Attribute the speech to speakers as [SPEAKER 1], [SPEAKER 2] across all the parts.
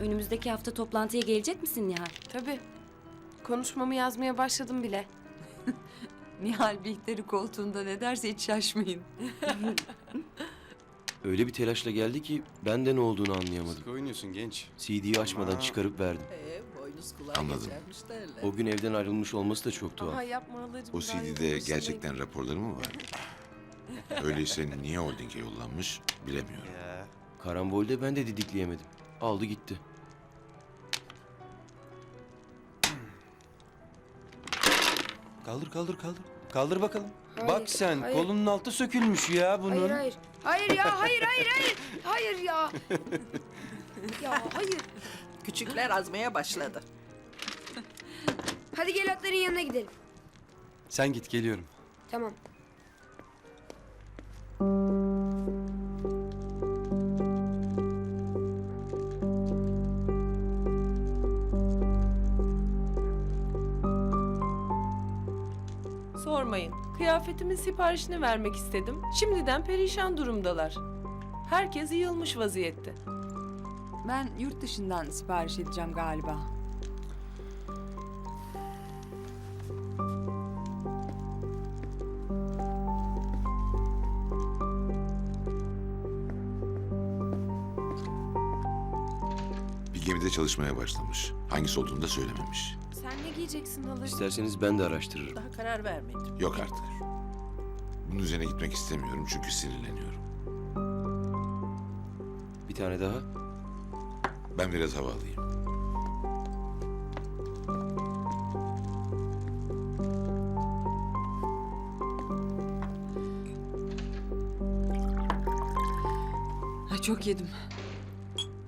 [SPEAKER 1] Önümüzdeki hafta toplantıya gelecek misin Nihal?
[SPEAKER 2] Tabii. Konuşmamı yazmaya başladım bile.
[SPEAKER 3] Nihal Bihter'i koltuğunda ne derse hiç şaşmayın.
[SPEAKER 4] Öyle bir telaşla geldi ki ben de ne olduğunu anlayamadım.
[SPEAKER 5] Sıkı oynuyorsun genç.
[SPEAKER 4] CD'yi açmadan çıkarıp verdim.
[SPEAKER 6] Ee, boynuz kulağa
[SPEAKER 7] Anladım.
[SPEAKER 6] geçermiş derler.
[SPEAKER 4] O gün evden ayrılmış olması da çok tuhaf.
[SPEAKER 2] Aha yapma alırım.
[SPEAKER 7] O CD'de gerçekten raporları mı var? Öyleyse niye holdinge yollanmış bilemiyorum.
[SPEAKER 5] Ya.
[SPEAKER 4] Karambolde ben de didikleyemedim. Aldı gitti.
[SPEAKER 5] Kaldır kaldır kaldır. Kaldır bakalım.
[SPEAKER 8] Hayır,
[SPEAKER 5] Bak sen
[SPEAKER 8] hayır.
[SPEAKER 5] kolunun altı sökülmüş ya bunun.
[SPEAKER 8] Hayır hayır. Hayır ya hayır hayır hayır. Hayır ya. ya hayır.
[SPEAKER 6] Küçükler azmaya başladı.
[SPEAKER 8] Hadi gel atların yanına gidelim.
[SPEAKER 5] Sen git geliyorum.
[SPEAKER 8] Tamam.
[SPEAKER 2] Sormayın. Kıyafetimin siparişini vermek istedim. Şimdiden perişan durumdalar. Herkes yığılmış vaziyette.
[SPEAKER 3] Ben yurt dışından sipariş edeceğim galiba.
[SPEAKER 7] Bir gemide çalışmaya başlamış. Hangisi olduğunu da söylememiş.
[SPEAKER 2] Sen ne giyeceksin halacığım?
[SPEAKER 4] İsterseniz ben de araştırırım.
[SPEAKER 6] Daha karar vermedim.
[SPEAKER 7] Yok artık. Bunun üzerine gitmek istemiyorum çünkü sinirleniyorum.
[SPEAKER 4] Bir tane daha.
[SPEAKER 7] Ben biraz hava alayım.
[SPEAKER 3] Ha, çok yedim.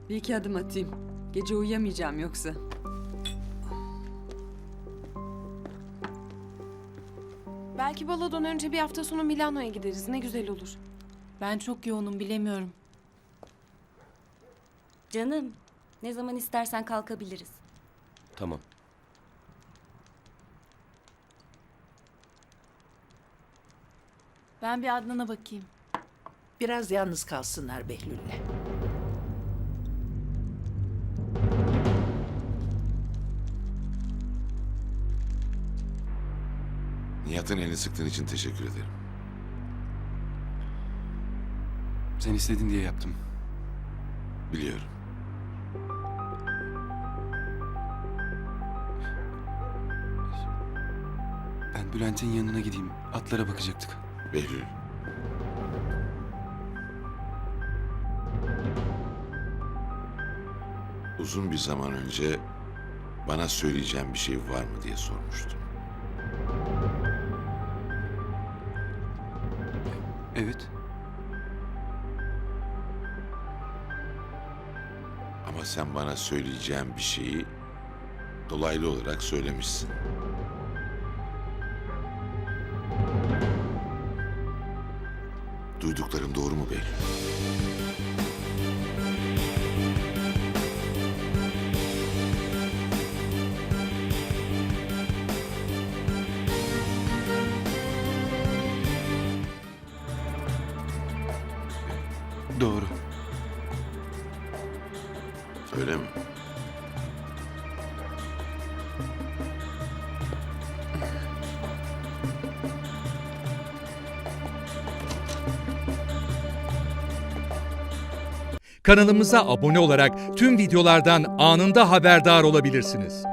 [SPEAKER 3] Bir iki adım atayım. Gece uyuyamayacağım yoksa.
[SPEAKER 2] Belki balodan önce bir hafta sonra Milano'ya gideriz. Ne güzel olur.
[SPEAKER 9] Ben çok yoğunum bilemiyorum.
[SPEAKER 1] Canım, ne zaman istersen kalkabiliriz.
[SPEAKER 4] Tamam.
[SPEAKER 9] Ben bir Adnan'a bakayım.
[SPEAKER 6] Biraz yalnız kalsınlar Behlül'le.
[SPEAKER 7] Nihat'ın elini sıktığın için teşekkür ederim.
[SPEAKER 5] Sen istedin diye yaptım.
[SPEAKER 7] Biliyorum.
[SPEAKER 5] Ben Bülent'in yanına gideyim. Atlara bakacaktık.
[SPEAKER 7] Behlül. Uzun bir zaman önce bana söyleyeceğim bir şey var mı diye sormuştum.
[SPEAKER 5] Evet.
[SPEAKER 7] Ama sen bana söyleyeceğim bir şeyi dolaylı olarak söylemişsin. Duyduklarım doğru mu Behlül?
[SPEAKER 5] Doğru.
[SPEAKER 7] Öyle mi?
[SPEAKER 10] Kanalımıza abone olarak tüm videolardan anında haberdar olabilirsiniz.